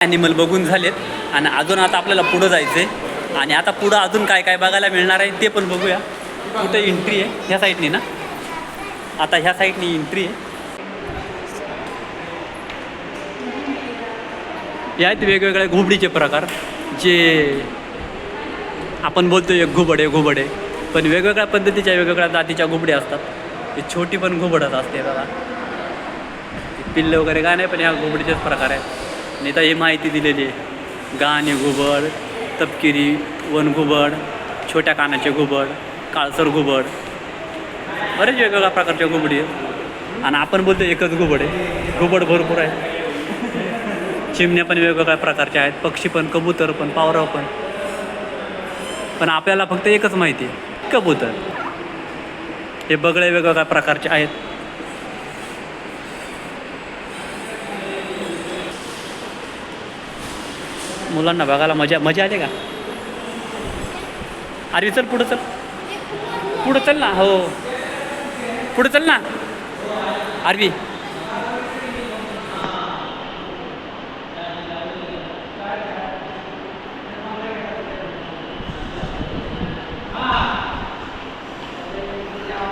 Animal बघून झालेत. आणि अजून आता आपल्याला पुढं जायचं आहे आणि आता पुढं अजून काय काय बघायला मिळणार आहे ते पण बघूया. कुठं एंट्री आहे? ह्या साईडनी ना आता ह्या साईडनी एंट्री आहे. यात आहेत घोबडीचे प्रकार जे आपण बोलतो एक घुबड आहे घुबड. आहे पण वेगवेगळ्या पद्धतीच्या वेगवेगळ्या जातीच्या घुबड्या असतात. ही छोटी पण घुबडच असते बघा. पिल्ले वगैरे काय नाही पण ह्या घुबडीचेच प्रकार आहेत. नेता ही माहिती दिलेली आहे. गाणे घुबड तपकिरी वन घुबड छोट्या कानाचे घुबड काळसर घुबड बरेच वेगवेगळ्या प्रकारच्या घुबडी आहेत. आणि आपण बोलतो एकच घुबड आहे. घुबड भरपूर आहे. चिमण्या पण वेगवेगळ्या प्रकारच्या आहेत. पक्षी पण कबूतर पण पावरं पण. पण आपल्याला फक्त एकच माहिती आहे. कबूतर. हे बगळे वेगवेगळ्या प्रकारचे आहेत. मुलांना बघायला मजा मजा आली का? अरे चल पुढं चल. पुढं चल ना हो. पुढं चल ना. आरवी.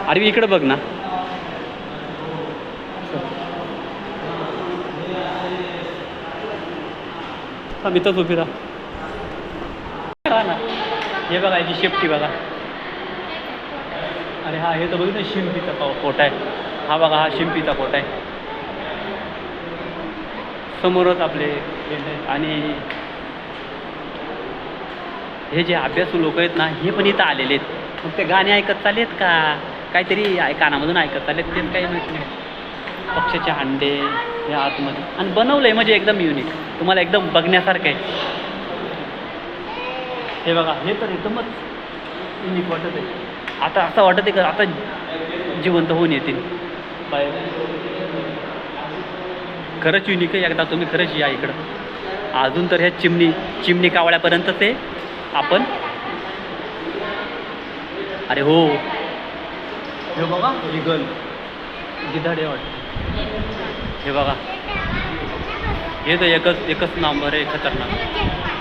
आरवी इकडं बघ ना. हा इथंच उभी राहा. ना. हे बघा याची शेपटी बघा. अरे हा हे तर बघितलं शिंपीचा पा कोट आहे. हा बघा हा शिंपीचा कोट आहे. समोरच आपले आणि हे जे अभ्यासू लोक आहेत ना हे पण इथं आलेले आहेत. मग ते गाणे ऐकत चालेत का? काहीतरी ऐ- कानामधून ऐकत चालेत ते काही माहिती नाही. पक्षाचे अंडे या आतमध्ये. आणि बनवलं आहे म्हणजे एकदम युनिक तुम्हाला एकदम बघण्यासारखं आहे. हे बघा हे तर एकदमच युनिक वाटत आहे. आता असं वाटत आहे का? आता जिवंत होऊन येतील. बाहेर खरंच युनिक आहे. एकदा तुम्ही खरंच या इकडं. अजून तर ह्या चिमणी चिमणी कावळ्यापर्यंत ते आपण. अरे हो. हे बघा इगल. गिधाडे वाटतं. हे बघा. हे तर एकच एकच नंबर आहे खतरनाक.